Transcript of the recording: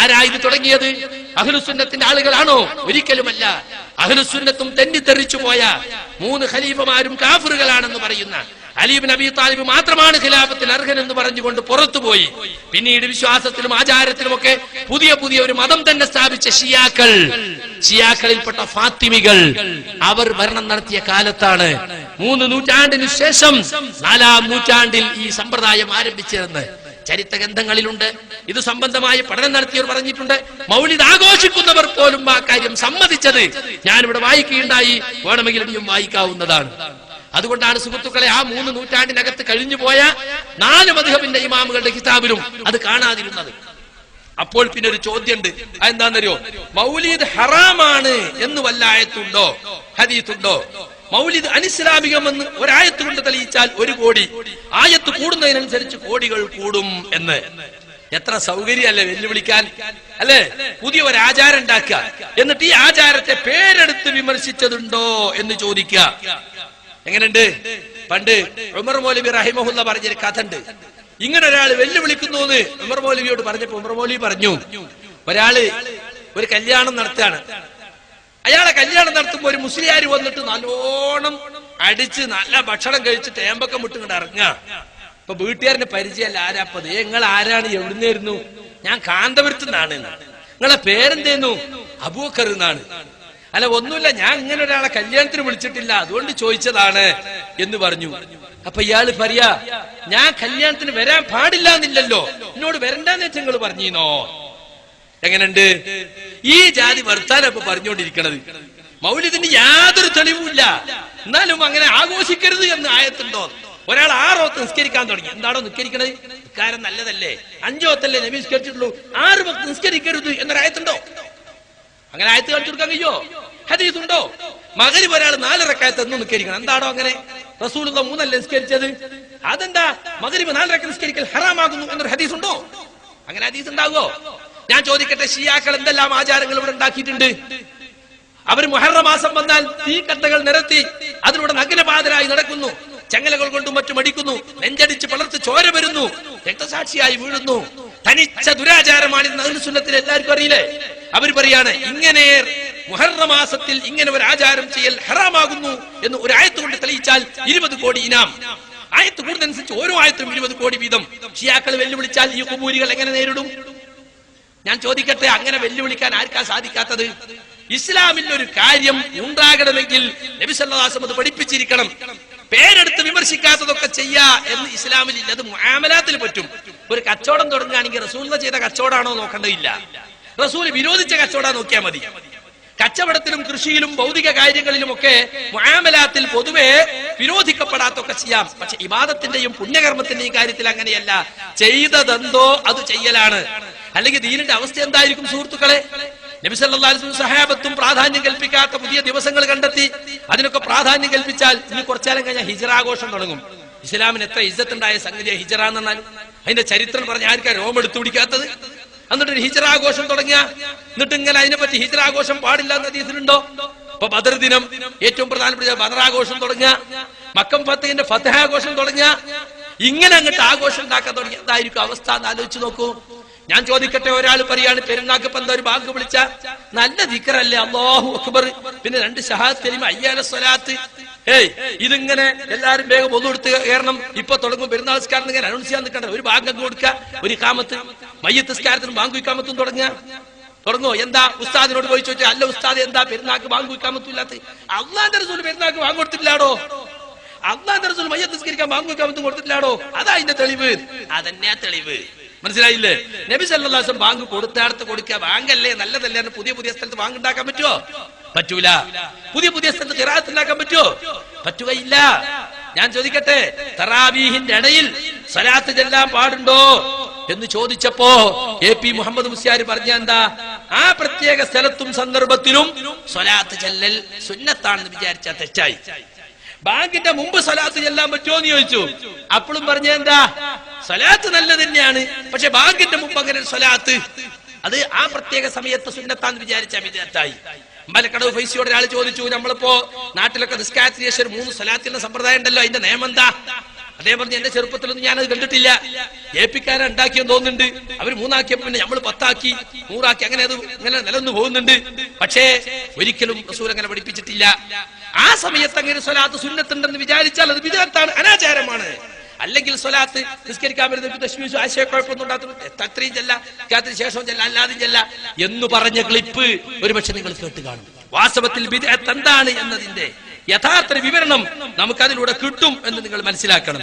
ആരാ ഇത് തുടങ്ങിയത്? അഹ്ലുസുന്നത്തിന്റെ ആളുകളാണോ? ഒരിക്കലുമല്ല. അഹ്ലുസുന്നത്തും തെന്നിത്തെറിച്ചു പോയ മൂന്ന് ഖലീഫമാരും കാഫറുകളാണെന്ന് പറയുന്ന അലീബ് നബി താലിബ് മാത്രമാണ് ഖിലാഫത്തിന് അർഹനെന്ന് പറഞ്ഞുകൊണ്ട് പുറത്തുപോയി. പിന്നീട് വിശ്വാസത്തിലും ആചാരത്തിലും ഒക്കെ പുതിയ പുതിയ ഒരു മതം തന്നെ സ്ഥാപിച്ച ഷിയാക്കൾ. ഷിയാക്കളിൽപ്പെട്ട ഫാത്തിമികൾ. അവർ ഭരണം നടത്തിയ കാലത്താണ് മൂന്ന് നൂറ്റാണ്ടിനു ശേഷം നാലാം നൂറ്റാണ്ടിൽ ഈ സമ്പ്രദായം ആരംഭിച്ചിരുന്നത്. ചരിത്ര ഗ്രന്ഥങ്ങളിലുണ്ട് ഇത് സംബന്ധമായി പഠനം നടത്തിയവർ പറഞ്ഞിട്ടുണ്ട്. മൗലിദ് ആഘോഷിക്കുന്നവർ പോലും ആ കാര്യം സമ്മതിച്ചത് ഞാനിവിടെ വായിക്കുകയുണ്ടായി. വേണമെങ്കിൽ ഇനിയും വായിക്കാവുന്നതാണ്. അതുകൊണ്ടാണ് സുഹൃത്തുക്കളെ ആ മൂന്ന് നൂറ്റാണ്ടിനകത്ത് കഴിഞ്ഞു പോയ നാല് മധുഹബിന്റെ ഇമാമുകളുടെ കിതാബിലും അത് കാണാതിരുന്നത്. അപ്പോൾ പിന്നെ ഒരു ചോദ്യമുണ്ട്. അതെന്താണെന്നറിയോ? മൗലീദ് ഹറാമാണ് എന്ന് വല്ലായത്തുണ്ടോ? ഹരിയത്തുണ്ടോ മൗലിദ് അനിസ്ലാമികമെന്ന് ഒരായത്ത് കൊണ്ട് തെളിയിച്ചാൽ ഒരു കോടി. ആയത്ത് കൂടുന്നതിനനുസരിച്ച് കോടികൾ കൂടും എന്ന്. എത്ര സൗകര്യമല്ലേ വെല്ലുവിളിക്കാൻ? അല്ലേ? പുതിയ ഒരു ആചാരം ഉണ്ടാക്കുക. എന്നിട്ട് ഈ ആചാരത്തെ പേരെടുത്ത് വിമർശിച്ചതുണ്ടോ എന്ന് ചോദിക്കുക. എങ്ങനെയുണ്ട്? പണ്ട് ഉമർ മൗലവി റഹിമഹുല്ല പറഞ്ഞൊരു കഥ ഉണ്ട് ഇങ്ങനെ ഒരാൾ വെല്ലുവിളിക്കുന്നു എന്ന് ഉമർ മൗലവിയോട് പറഞ്ഞപ്പോ ഉമർ മൗലവി പറഞ്ഞു. ഒരാൾ ഒരു കല്യാണം നടത്തുകയാണ്. അയാളെ കല്യാണം നടത്തുമ്പോ ഒരു മുസ്ലിയാർ വന്നിട്ട് നല്ലോണം അടിച്ച് നല്ല ഭക്ഷണം കഴിച്ച് തേമ്പൊക്കെ വിട്ടുകൊണ്ട് ഇറങ്ങുക. ഇപ്പൊ വീട്ടുകാരന്റെ പരിചയമല്ല. ആരാപ്പത് നിങ്ങൾ ആരാണ്? എവിടുന്നായിരുന്നു ഞാൻ കാന്തപുരത്തു നിന്നാണ് നിങ്ങളെ പേരെന്തേന്നു? അബൂക്കർ എന്നാണ്. അല്ല ഒന്നുമില്ല. ഞാൻ ഇങ്ങനെ ഒരാളെ കല്യാണത്തിന് വിളിച്ചിട്ടില്ല. അതുകൊണ്ട് ചോദിച്ചതാണ് എന്ന് പറഞ്ഞു. അപ്പൊ ഇയാൾ പറയാ ഞാൻ കല്യാണത്തിന് വരാൻ പാടില്ല എന്നില്ലല്ലോ എന്നോട് വരണ്ടെന്ന് വെച്ച് നിങ്ങൾ പറഞ്ഞീനോ എങ്ങനെയുണ്ട്? ഈ ജാതി വർത്താനം ഇപ്പൊ പറഞ്ഞുകൊണ്ടിരിക്കണത് മൗലിദിന് യാതൊരു തെളിവുമില്ല. എന്നാലും അങ്ങനെ ആഘോഷിക്കരുത് എന്ന് ആയത്തുണ്ടോ? ഒരാൾ ആറോത്ത് നിസ്കരിക്കാൻ തുടങ്ങി. എന്താണോ നിസ്കരിക്കണത്? കാരണം നല്ലതല്ലേ? അഞ്ചോത്തല്ലേ നബി നിസ്കരിച്ചിട്ടുള്ളൂ. ആറ് ഭക്ത് നിസ്കരിക്കരുത് എന്നൊരായത്തുണ്ടോ? അങ്ങനെ ആയത്ത് കാണിച്ചു കൊടുക്കാൻ കഴിയോ? ഹദീസ് ഉണ്ടോ ഒരാൾ നാലരക്കായത്ത് എന്ന് നിസ്കരിക്കണം. എന്താണോ അങ്ങനെ? റസൂലുള്ള മൂന്നല്ല നിസ്കരിച്ചത്? അതെന്താ? മകരി നാലരക്ക നിസ്കരിക്കൽ ഹറാമാകുന്നു എന്നൊരു ഹദീസ് ഉണ്ടോ അങ്ങനെ ഹദീസ് ഉണ്ടാകുമോ ഞാൻ ചോദിക്കട്ടെ ഷിയാക്കൾ എന്തെല്ലാം ആചാരങ്ങൾ ഇവിടെ ഉണ്ടാക്കിയിട്ടുണ്ട്? അവർ മുഹറ മാസം വന്നാൽ തീക്കട്ടകൾ നിരത്തി അതിലൂടെ നഗ്നപാതരായി നടക്കുന്നു. ചങ്ങലകൾ കൊണ്ടും മറ്റും അടിക്കുന്നു. നെഞ്ചടിച്ച് പളർത്ത് ചോര വരുന്നു. രക്തസാക്ഷിയായി വീഴുന്നു. തനിച്ച ദുരാചാരമാണ് ഇന്ന് സുന്നത്തിൽ എല്ലാവർക്കും അറിയില്ലേ? അവർ പറയാണ് ഇങ്ങനെ മുഹറമാസത്തിൽ ഇങ്ങനെ ഒരു ആചാരം ചെയ്യൽ ഹറാമാകുന്നു എന്ന് ഒരു ആയത്ത് കൊണ്ട് തെളിയിച്ചാൽ ഇരുപത് കോടി ഇനാം. ആയത്ത് കൂടുന്നതനുസരിച്ച് ഓരോ ആയത്തും ഇരുപത് കോടി വീതം. ഷിയാക്കൾ വെല്ലുവിളിച്ചാൽ ഈ കുബൂരികൾ എങ്ങനെ നേരിടും? ഞാൻ ചോദിക്കട്ടെ അങ്ങനെ വെല്ലുവിളിക്കാൻ ആർക്കാ സാധിക്കാത്തത്? ഇസ്ലാമിൽ ഒരു കാര്യം ഉണ്ടാകണമെങ്കിൽ നബിസല്ലാസം അത് പഠിപ്പിച്ചിരിക്കണം. പേരെടുത്ത് വിമർശിക്കാത്തതൊക്കെ ചെയ്യാ എന്ന് ഇസ്ലാമിൽ ഇല്ല. അത് മാമലാത്തിൽ പറ്റും. ഒരു കച്ചവടം തുടങ്ങുകയാണെങ്കിൽ റസൂൽ ചെയ്ത കച്ചവടമാണോ നോക്കേണ്ടതില്ല. റസൂൽ വിരോധിച്ച കച്ചവടം നോക്കിയാൽ മതി. കച്ചവടത്തിലും കൃഷിയിലും ഭൗതിക കാര്യങ്ങളിലും ഒക്കെ മാമലാത്തിൽ പൊതുവെ വിരോധിക്കപ്പെടാത്തൊക്കെ ചെയ്യാം. പക്ഷെ ഇബാദത്തിന്റെയും പുണ്യകർമ്മത്തിന്റെയും കാര്യത്തിൽ അങ്ങനെയല്ല. ചെയ്തതെന്തോ അത് ചെയ്യലാണ്. അല്ലെങ്കിൽ ദീനിന്റെ അവസ്ഥ എന്തായിരിക്കും സുഹൃത്തുക്കളെ? നബി സല്ലല്ലാഹു അലൈഹി വസല്ലം സഹാബത്തും പ്രാധാന്യം കൽപ്പിക്കാത്ത പുതിയ ദിവസങ്ങൾ കണ്ടെത്തി. അതിനൊക്കെ പ്രാധാന്യം കൽപ്പിച്ചാൽ ഇനി കുറച്ചാലും കഴിഞ്ഞാൽ ഹിജറാഘോഷം തുടങ്ങും. ഇസ്ലാമിന് എത്ര ഇജ്ജത്തുണ്ടായ സംഗതിയാ ഹിജറ പറഞ്ഞാൽ അതിന്റെ ചരിത്രം പറഞ്ഞ ആർക്കാ രോമം എടുത്തു പിടിക്കാത്തത്? എന്നിട്ട് ഒരു ഹിജറാഘോഷം തുടങ്ങിയ? എന്നിട്ട് ഇങ്ങനെ അതിനെപ്പറ്റി ഹിജറാഘോഷം പാടില്ല എന്ന രീതിയിലുണ്ടോ ഇപ്പൊ ബദർ ദിനം ഏറ്റവും പ്രധാനപ്പെട്ട ബദറാഘോഷം തുടങ്ങിയ. മക്കം ഫത്തിന്റെ ഫത്തഹാഘോഷം തുടങ്ങിയ. ഇങ്ങനെ അങ്ങോട്ട് ആഘോഷം ഉണ്ടാക്കാൻ തുടങ്ങി. എന്തായിരിക്കും അവസ്ഥ എന്ന് ആലോചിച്ച് നോക്കൂ. ഞാൻ ചോദിക്കട്ടെ ഒരാൾ പറയാണ് പെരുന്നാക്ക് പന്ത ഒരു ബാങ്ക് വിളിച്ച? നല്ല ദിക്കറല്ലേ അള്ളാഹു അക്ബർ. പിന്നെ രണ്ട് ഷഹാത്ത് അയ്യാല സ്വലാത്ത്. ഏയ് ഇതിങ്ങനെ എല്ലാരും വേഗം ഒന്നു കൊടുത്ത് കയറണം. ഇപ്പൊ തുടങ്ങും പെരുന്നാൾ സ്കാരം ഇങ്ങനെ അനൗൺസ് ചെയ്യാൻ നിൽക്കണ്ട. ഒരു ബാങ്ക് അങ്ങ് കൊടുക്ക. ഒരു കാമത്ത് മയ്യത്ത് സ്കാരത്തിനും ബാങ്ക് വിക്കാമത്തും തുടങ്ങുക. തുടങ്ങോ എന്താ? ഉസ്താദിനോട് പോയി ചോദിച്ചാൽ അല്ല ഉസ്താദ് എന്താ പെരുന്നാക്ക് ബാങ്ക് വിക്കാമത്തില്ലാത്ത അള്ളാന്റെ റസൂൽ പെരുന്നാക്ക് ബാങ്ക് കൊടുത്തില്ലാടോ അള്ളാന്റെ റസൂൽ മയ്യത്ത് സ്കരിക്കാൻ ബാങ്ക് വിക്കാമത്തും കൊടുത്തില്ലാടോ അതാ അതിന്റെ തെളിവ്. അതന്നെയാ തെളിവ്. മനസ്സിലായില്ലേ? നബി സല്ലാസം ബാങ്ക് കൊടുത്താടത്ത് കൊടുക്കുക. ബാങ്കല്ലേ നല്ലതല്ലേ പുതിയ പുതിയ സ്ഥലത്ത് ബാങ്ക് ഉണ്ടാക്കാൻ പറ്റുമോ പറ്റൂല. പുതിയ പുതിയ സ്ഥലത്ത് കിറാത്ത് ഉണ്ടാക്കാൻ പറ്റുമോ പറ്റുകയില്ല ഞാൻ ചോദിക്കട്ടെ തറാബീഹിന്റെ ഇടയിൽ സലാത്ത് ചെല്ലാൻ പാടുണ്ടോ? എന്ന് ചോദിച്ചപ്പോ എ പി മുഹമ്മദ് മുസ്യാരി പറഞ്ഞ എന്താ? ആ പ്രത്യേക സ്ഥലത്തും സന്ദർഭത്തിലും സ്വലാത്ത് ചെല്ലൽ സുന്നത്താണെന്ന് വിചാരിച്ച തെറ്റായി. ബാങ്കിന്റെ മുമ്പ് സ്വലാത്ത് ചെല്ലാൻ പറ്റുമോ എന്ന് ചോദിച്ചു. അപ്പോഴും പറഞ്ഞ എന്താ? സ്വലാത്ത് നല്ലത് തന്നെയാണ്. പക്ഷെ ബാങ്കിന്റെ മുമ്പ് അങ്ങനെ സലാത്ത്. സ്വലാത്ത് അത് ആ പ്രത്യേക സമയത്ത് സുന്നത്താന്ന് വിചാരിച്ച വിദ്യാർത്ഥായി അമ്പലക്കടവ് ഫൈസിയോട് ഒരാൾ ചോദിച്ചു നമ്മളിപ്പോ നാട്ടിലൊക്കെ നിസ്കാരത്തിന് ശേഷം മൂന്ന് സ്വലാത്തിന്റെ സമ്പ്രദായം ഉണ്ടല്ലോ അതിന്റെ നിയമം എന്താ? അതേ പറഞ്ഞു എന്റെ ചെറുപ്പത്തിലൊന്നും ഞാനത് കണ്ടിട്ടില്ല. ഏപ്പിക്കാരെ ഉണ്ടാക്കിയെന്ന് തോന്നുന്നുണ്ട്. അവർ മൂന്നാക്കിയപ്പോ പിന്നെ നമ്മൾ പത്താക്കി നൂറാക്കി അങ്ങനെ അത് ഇങ്ങനെ നിലനിന്ന് പോകുന്നുണ്ട്. പക്ഷേ ഒരിക്കലും റസൂൽ അങ്ങനെ പഠിപ്പിച്ചിട്ടില്ല. ആ സമയത്ത് അങ്ങനെ സ്വലാത്ത് സുന്നത്തുണ്ടെന്ന് വിചാരിച്ചാൽ അത് വിചാരത്താണ് അനാചാരമാണ്. അല്ലെങ്കിൽ സ്വലാത്ത് നിസ്കരിക്കാൻ വരുന്ന തശ്മീസ് ആശയക്കുഴപ്പമൊന്നും ഉണ്ടാകുന്നു അത്രയും ചെല്ല രാത്രി ശേഷം ചെല്ല അല്ലാതെ ചെല്ല എന്ന് പറഞ്ഞ ക്ലിപ്പ് ഒരുപക്ഷെ നിങ്ങൾ കേട്ട് കാണും. വാസ്തവത്തിൽ എന്താണ് എന്നതിന്റെ യഥാർത്ഥ വിവരണം നമുക്കതിലൂടെ കിട്ടും എന്ന് നിങ്ങൾ മനസ്സിലാക്കണം.